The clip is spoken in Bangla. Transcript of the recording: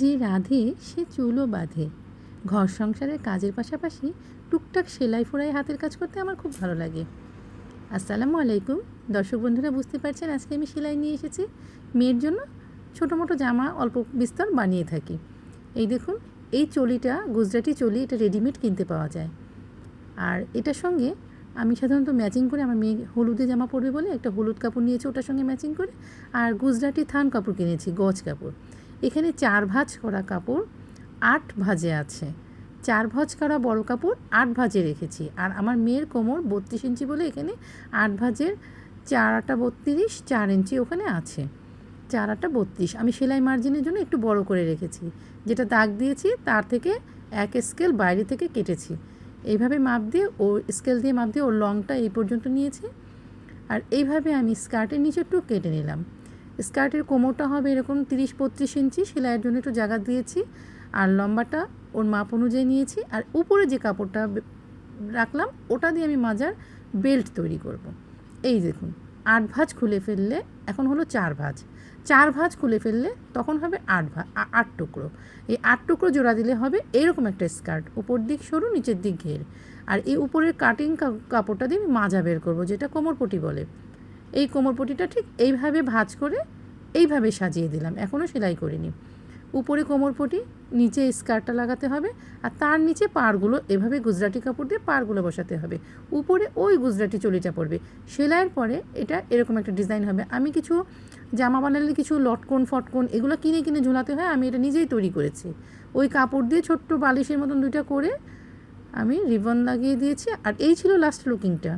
যে রাধে, সে চুলও বাঁধে। ঘর সংসারের কাজের পাশাপাশি টুকটাক সেলাই ফোড়াই হাতের কাজ করতে আমার খুব ভালো লাগে। আসসালামু আলাইকুম। দর্শক বন্ধুরা, বুঝতে পারছেন আজকে আমি সেলাই নিয়ে এসেছি। মেয়ের জন্য ছোটো মোটো জামা অল্প বিস্তর বানিয়ে থাকি। এই দেখুন, এই চলিটা, গুজরাটি চলি, এটা রেডিমেড কিনতে পাওয়া যায়। আর এটার সঙ্গে আমি সাধারণত ম্যাচিং করে আমার মেয়ে হলুদে জামা পরবে বলে একটা হলুদ কাপড় নিয়েছি, ওটার সঙ্গে ম্যাচিং করে। আর গুজরাটি থান কাপড় কিনেছি, গজ কাপড়। এখানে চার ভাঁজ করা কাপড় আট ভাঁজে আছে। চার ভাঁজ করা বড় কাপড় আট ভাঁজে রেখেছি। আর আমার মেয়ের কোমর বত্রিশ ইঞ্চি বলে এখানে আট ভাঁজের চার আটা বত্রিশ, চার ইঞ্চি ওখানে আছে। চার আটা বত্রিশ। আমি সেলাই মার্জিনের জন্য একটু বড় করে রেখেছি। যেটা দাগ দিয়েছি তার থেকে এক স্কেল বাইরে থেকে কেটেছি। এইভাবে মাপ দিয়ে ও স্কেল দিয়ে মাপ দিয়ে ওর লংটা এই পর্যন্ত নিয়েছি। আর এইভাবে আমি স্কার্টের নিচে একটু কেটে নিলাম। স্কার্টের কোমরটা হবে এরকম তিরিশ বত্রিশ ইঞ্চি, সেলাইয়ের জন্য একটু জায়গা দিয়েছি। আর লম্বাটা ওর মাপ অনুযায়ী নিয়েছি। আর উপরে যে কাপড়টা রাখলাম, ওটা দিয়ে আমি মাজার বেল্ট তৈরি করব। এই দেখুন, আট ভাঁজ খুলে ফেললে এখন হলো চার ভাঁজ। চার ভাঁজ খুলে ফেললে তখন হবে আট ভা আট টুকরো। এই আট টুকরো জোড়া দিলে হবে এরকম একটা স্কার্ট, উপর দিক সরু, নিচের দিক ঘের। আর এই উপরের কাটিং কাপড়টা দিয়ে আমি মাজা বের করব, যেটা কোমরপটি বলে। এই কোমরপটিটা ঠিক এইভাবে ভাঁজ করে এইভাবে সাজিয়ে দিলাম। এখনও সেলাই করিনি। উপরে কোমরপটি নিচে স্কার্টটা লাগাতে হবে আর তার নিচে পাড়গুলো, এভাবে গুজরাটি কাপড় দিয়ে পাড়গুলো বসাতে হবে। উপরে ওই গুজরাটি চলিটা পড়বে। সেলাইয়ের পরে এটা এরকম একটা ডিজাইন হবে। আমি কিছু জামা বানালে কিছু লটকন, ফটকন এগুলো কিনে কিনে ঝোলাতে হয়, আমি এটা নিজেই তৈরি করেছি। ওই কাপড় দিয়ে ছোট্ট বালিশের মতন দুইটা করে আমি রিবন লাগিয়ে দিয়েছি আর এই ছিল লাস্ট লুকিংটা